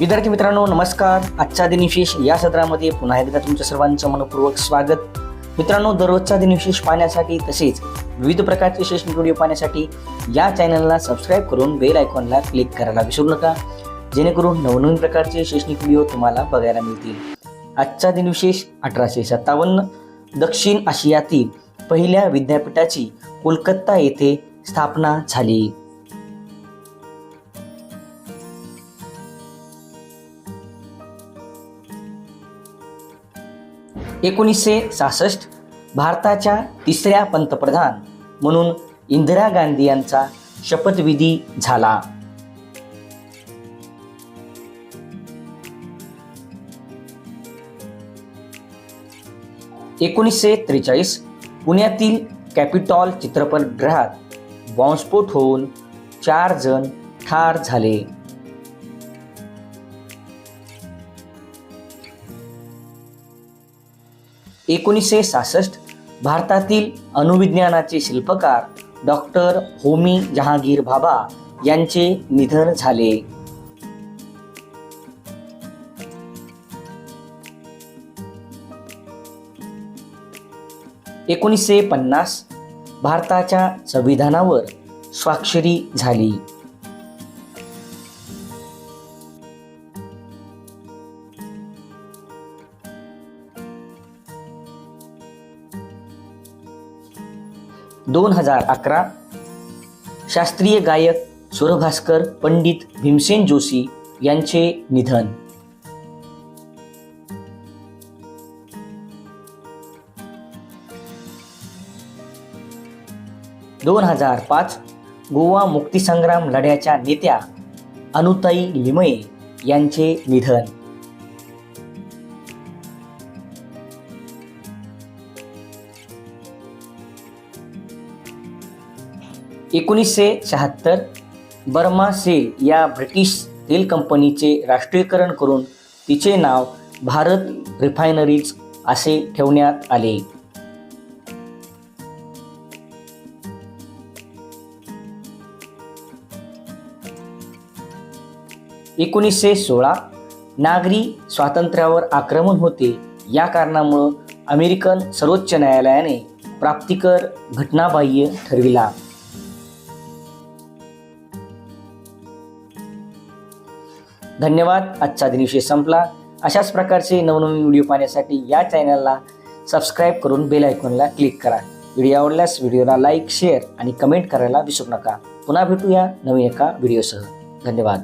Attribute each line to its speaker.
Speaker 1: विद्यार्थी मित्रांनो नमस्कार. आजचा दिनविशेष या सत्रामध्ये पुन्हा एकदा तुमच्या सर्वांचं मनपूर्वक स्वागत. मित्रांनो दररोजचा दिनविशेष पाहण्यासाठी तसेच विविध प्रकारचे शैक्षणिक व्हिडिओ पाहण्यासाठी या चॅनलला सबस्क्राईब करून बेल आयकॉनला क्लिक करायला विसरू नका. जेणेकरून नवनवीन प्रकारचे शैक्षणिक व्हिडिओ तुम्हाला बघायला मिळतील. आजचा दिनविशेष अठराशे सत्तावन्न दक्षिण आशियातील पहिल्या विद्यापीठाची कोलकाता येथे स्थापना झाली. एकोणीसशे सहासष्ट भारताच्या तिसऱ्या पंतप्रधान म्हणून इंदिरा गांधी यांचा शपथविधी झाला. एकोणीसशे त्रेचाळीस पुण्यातील कॅपिटॉल चित्रपटगृहात बॉम्बस्फोट होऊन चार जण ठार झाले. एकोणीसशे सहासष्ट भारतातील अणुविज्ञानाचे शिल्पकार डॉक्टर होमी जहांगीर बाबा यांचे निधन झाले. एकोणीसशे पन्नास भारताच्या संविधानावर स्वाक्षरी झाली. दोन हजार अकरा शास्त्रीय गायक सुरभास्कर पंडित भीमसेन जोशी यांचे निधन. दोन हजार पाच गोवा मुक्तीसंग्राम लढ्याच्या नेत्या अनुताई लिमये यांचे निधन. एकोणीसशे शहात्तर बर्मा सेल या ब्रिटिश तेल कंपनीचे राष्ट्रीयकरण करून तिचे नाव भारत रिफायनरीज असे ठेवण्यात आले. एकोणीसशे सोळा नागरी स्वातंत्र्यावर आक्रमण होते. या कारणामुळं अमेरिकन सर्वोच्च न्यायालयाने प्राप्तिकर घटनाबाह्य ठरविला. धन्यवाद. आजचा दिनविशेष संपला. अशाच प्रकारचे नवनवीन व्हिडिओ पाहण्यासाठी या चॅनलला सबस्क्राईब करून बेल आयकॉनला क्लिक करा. व्हिडिओ आवडल्यास व्हिडिओला लाईक शेअर आणि कमेंट करायला विसरू नका. पुन्हा भेटूया नवीन एका व्हिडिओसह. धन्यवाद.